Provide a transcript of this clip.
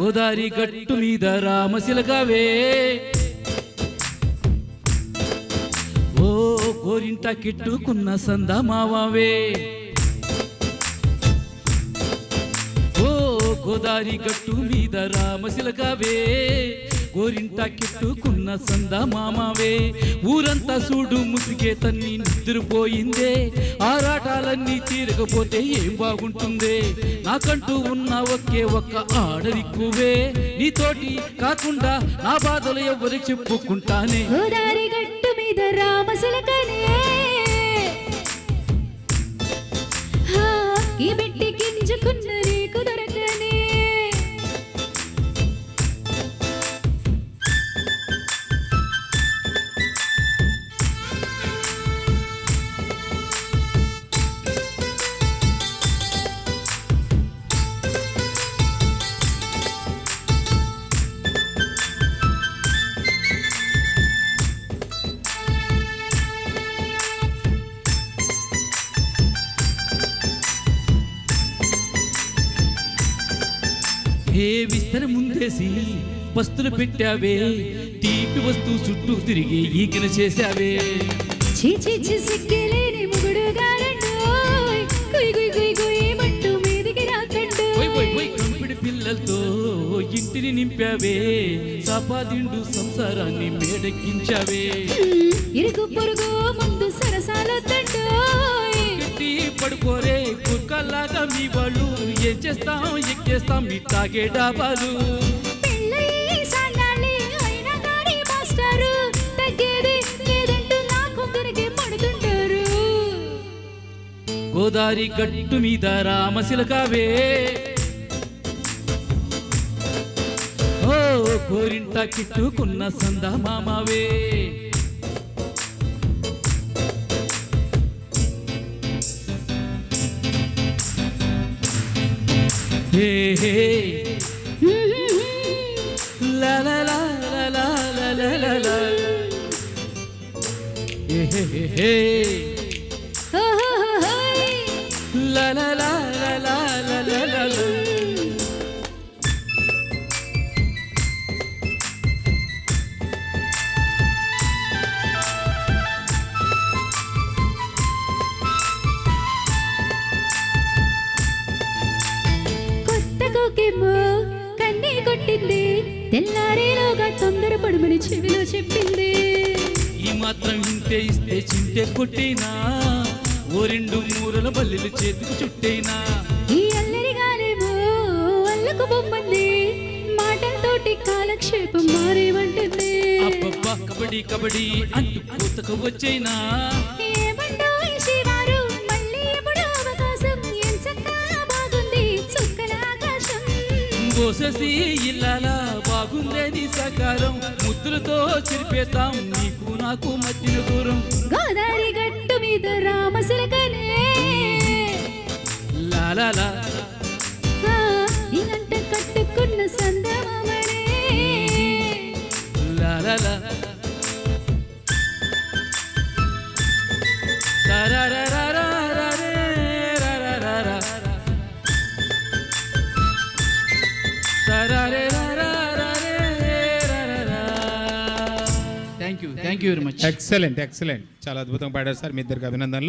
గోదారి గట్టు మీద రామశిలకవే ఓ కోరింట కిట్టుకున్న సందమావే గోదారి గట్టు మీద రామశిలకవే గోరింట కిట్టుకున్న సంద మామవే. ఊరంతా చూడు ముసిగే తన్ని నిద్రపోయిందే. ఆరాటాలన్నీ తీరకపోతే ఏం బాగుంటుందే? నాకంటూ ఉన్న ఒకే ఒక్క ఆడరిక్కువే. నీతోటి కాకుండా నా బాధలు ఎవరికి చెప్పుకుంటానే? గోదారి గట్టు మీద రామశిలకనే. ఈ హే విస్తర ముందేసి వస్తులు పెట్టావే? తీపి వస్తువు చుట్టూ తిరిగి ఈకిన చేశావే. పిల్లలతో ఇంటిని నింపావే. సపాదిండు సంసారాన్ని మేడెక్కించావే. ఇరుగు పొరుగు ముందు సరసాల తండ్రి పడుకోరే కుక్కల్లాగా మీ వాళ్ళు ఏం చేస్తాం ఎక్కేస్తాం మీ తాగే డాబాలు గోదారి గట్టు మీద రామశిలకావే. ఓ కోరింట కిట్టుకున్న సంద మామవే. Hey, hey. hey, la la la la la la la la. Hey, hey, hey. La la la. కోకేమో కన్నీ కొట్టింది. తెల్లారేలోగా తొందర పడుమని చెవిలో చెప్పింది. ఈ మాత్రం ఇంతే ఇస్తే చింటే కొట్టేనా? ఓ రెండు మూరల బల్లెలు చేతికి చుట్టేనా? ఈ అల్లరి గాలేమో అల్లకు బొమ్మంది. మాటలతోటి కాలక్షేపం మారేమంటుంది అబ్బబ్బా కబడ్డీ కబడ్డీ అంటూ కూతకు వచ్చేనా? బోససి ఇల్లాలా బాగుందే నీ సకారం ముద్దులతో చిరిపేతాం నీకు నాకు మధ్యన దూరం. గోదావరి గట్టు మీద రామశిలకనే లాలా thank you thank you very much excellent excellent చాలా అద్భుతంగా పాడారు సార్. మీ ఇద్దరికి అభినందనలు.